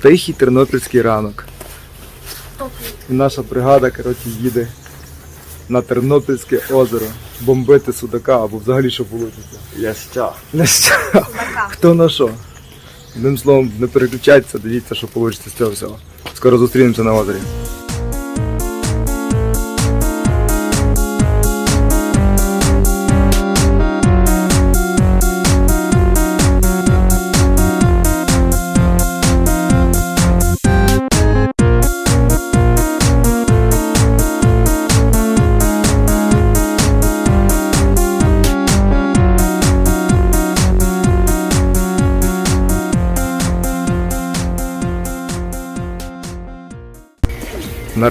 Тихий тернопільський ранок. І наша бригада, коротше, їде на Тернопільське озеро бомбити судака або взагалі що. Яща. Ляща. що. Хто на що? Одним словом, не переключайтеся, дивіться, що вийде з цього всього. Скоро зустрінемося на озері.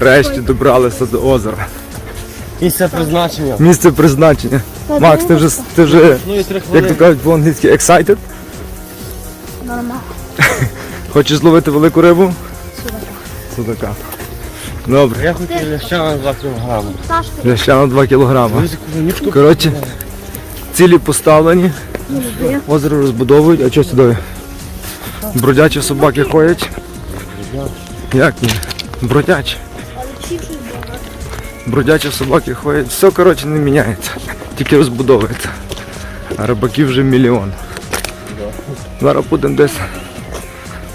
Нарешті добралися до озера. Місце призначення. Місце призначення. Макс, ти вже, ти вже Ну як то кажуть по-англійськи, excited? Нормально. Хочеш зловити велику рибу? Судака. Добре. Я хотів ляща на 2 кілограми. Ще на 2 кілограми. Коротше, цілі поставлені, озеро розбудовують, а що сюди? Бродячі собаки ходять. Як ні? Бродячі. Бродячі собаки ходять. Все, коротше, не міняється. Тільки розбудовується. А рибаків вже мільйон. Зараз будемо десь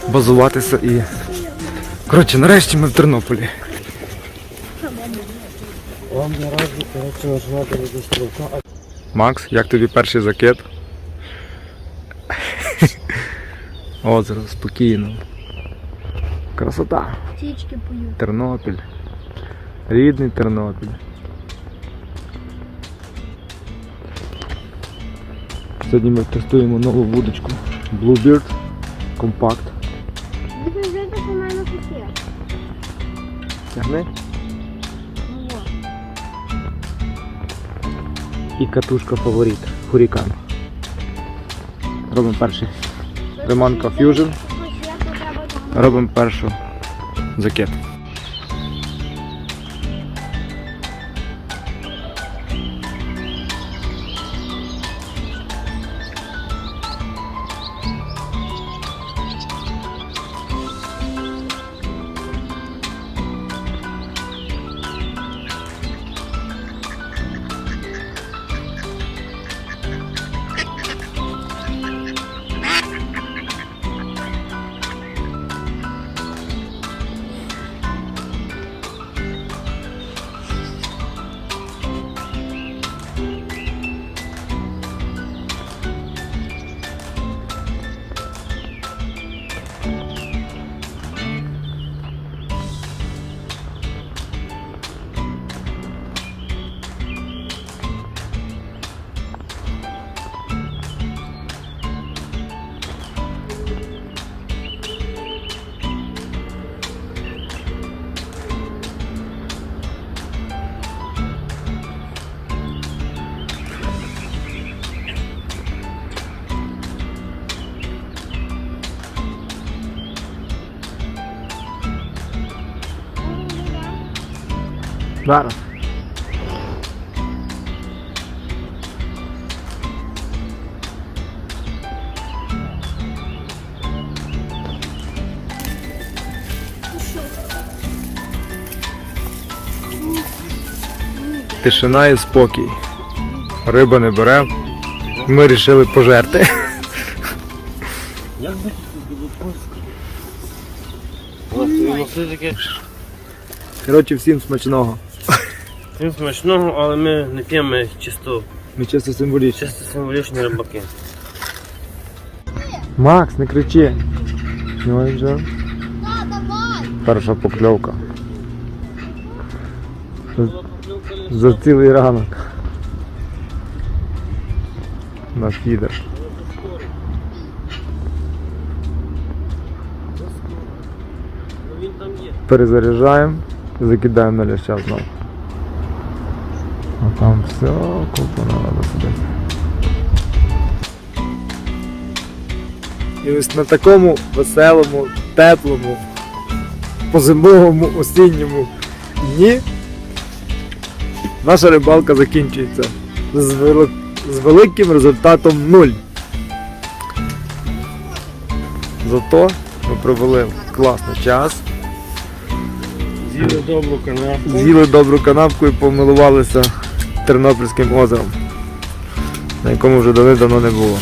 базуватися і. Коротше, нарешті ми в Тернополі. Макс, як тобі перший закид? Озеро, спокійно. Красота. Тернопіль. Рідний Тернопіль. Сьогодні ми тестуємо нову вудочку Bluebeard Compact. Тягни. І катушка фаворит. Hurricane. Робимо перший. Приманка Fusion. Робимо першу закид. Зараз. Тишина і спокій. Риба не бере. Ми вирішили пожерти. Як би. Коротше, всім смачного. Всім смачного, але ми не п'ємо чисто, Ми чисто символічно. чисто символічні рибаки. Макс, не кричи. Ну вже. Перша покльовка. За- цілий ранок. На фідер. Перезаряджаємо закидаємо на ляща знову. А там все, купа треба сидити. І ось на такому веселому, теплому, позимовому, осінньому дні наша рибалка закінчується з, вели- з великим результатом 0. Зато ми провели класно час. З'їли добру канапку. З'їли добру канапку і помилувалися Тернопільським озером, на якому вже давно не було.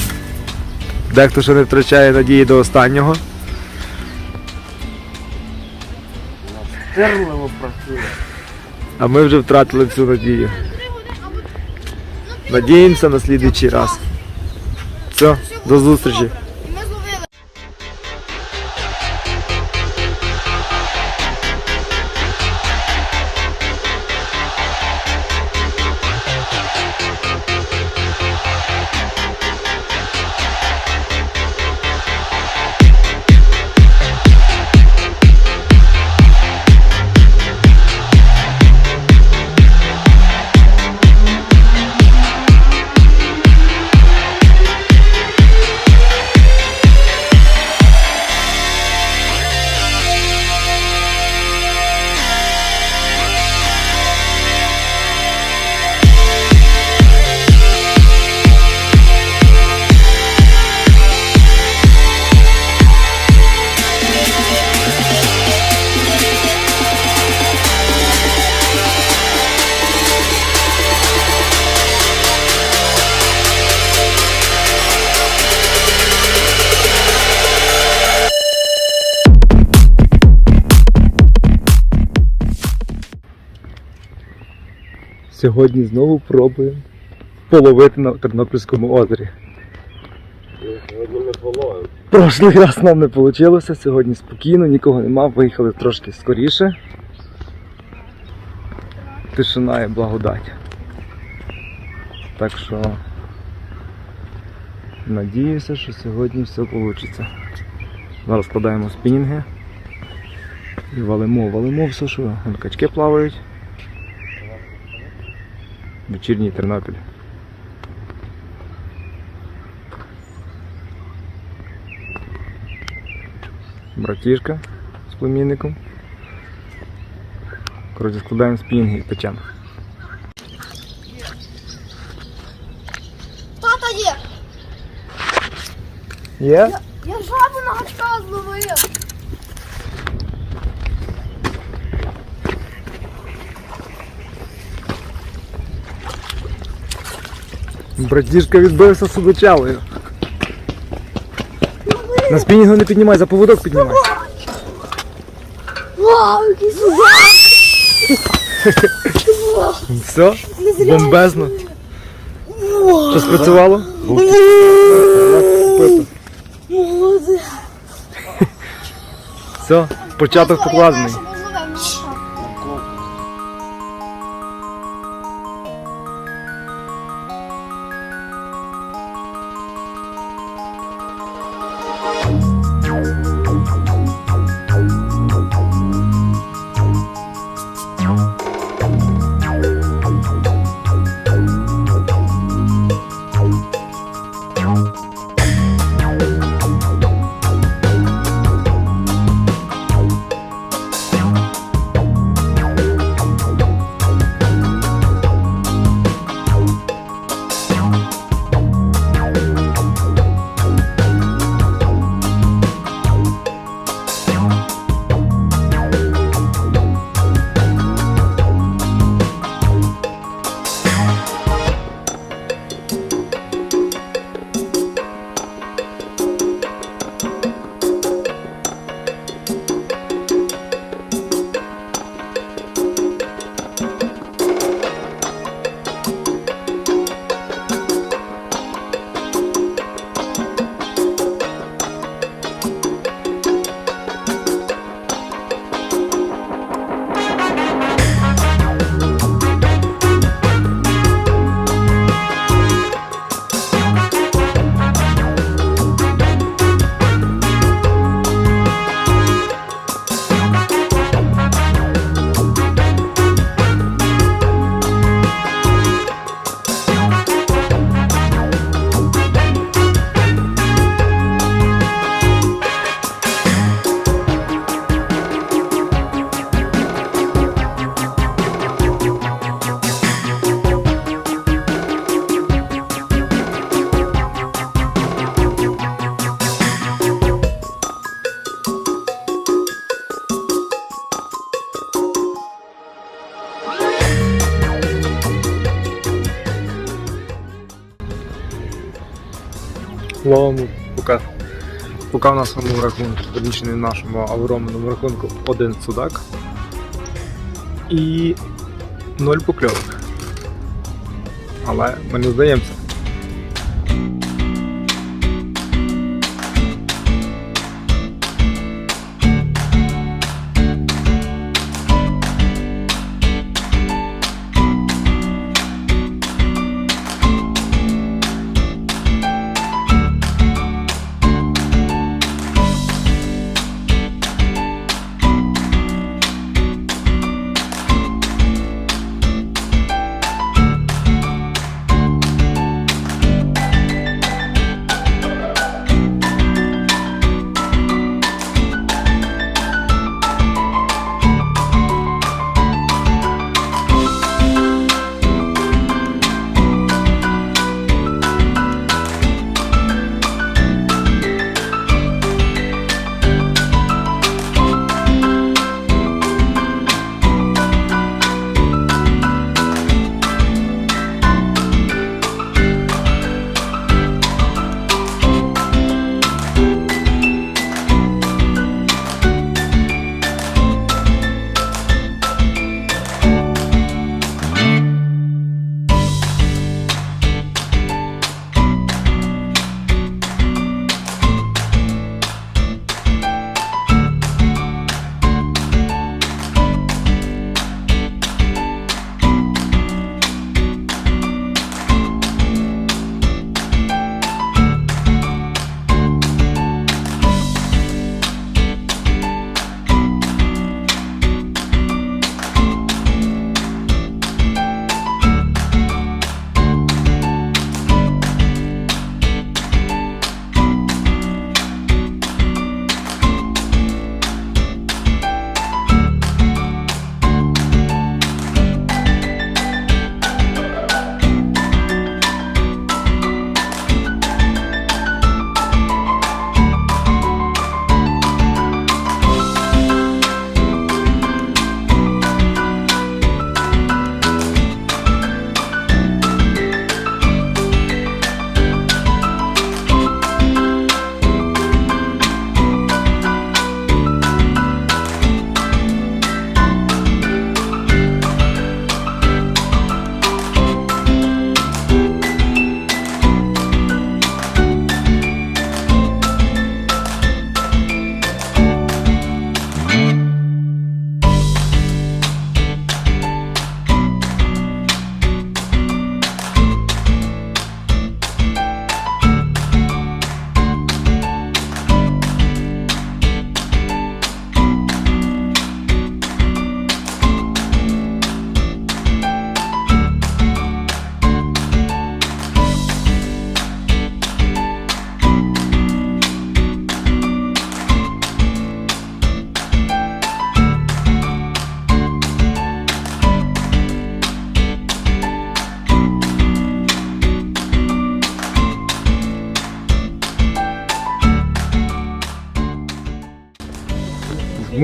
Дехто ще не втрачає надії до останнього. Терливо працює. А ми вже втратили цю надію. Надіємося на слідуючий раз. Все, до зустрічі. Сьогодні знову пробуємо половити на Тернопільському озері. Сьогодні ми половимо. Прошлий раз нам не вийшло, сьогодні спокійно, нікого нема, виїхали трошки скоріше. Тишина і благодать. Так що надіюся, що сьогодні все вийде. Зараз складаємо спінінги і валимо, валимо все, що качки плавають. Вечірній Тернопіль. братішка з племінником. Коротше, складаємо спінги і печемо. Тата є. Є? Я жабу на гачка зловив. Братішка відбився судочалою. На спінінгу не піднімай, за поводок піднімай. Вау, який судак. Все? Бомбезно. Що спрацювало? Все, початок покладений. Словом, поки, поки в нашому рахунку, верніше не в нашому, а в романому рахунку один судак і ноль покльовок. Але ми не здаємося.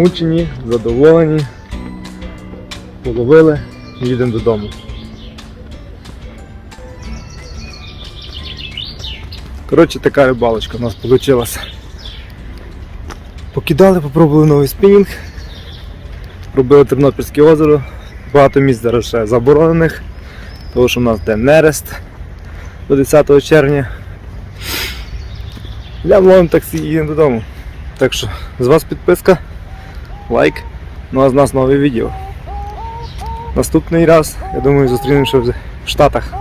Змучені, задоволені, половили, їдемо додому. Коротше, така рибалочка у нас вийшла. Покидали, попробували новий спінінг. Робили Тернопільське озеро. Багато місць зараз ще заборонених, тому що в нас де нерест до 10 червня. Я ловим таксі і їдемо додому. Так що з вас підписка, лайк, ну а з нас нове відео. Наступний раз, я думаю, зустрінемося в Штатах.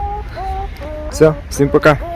Все, всім пока.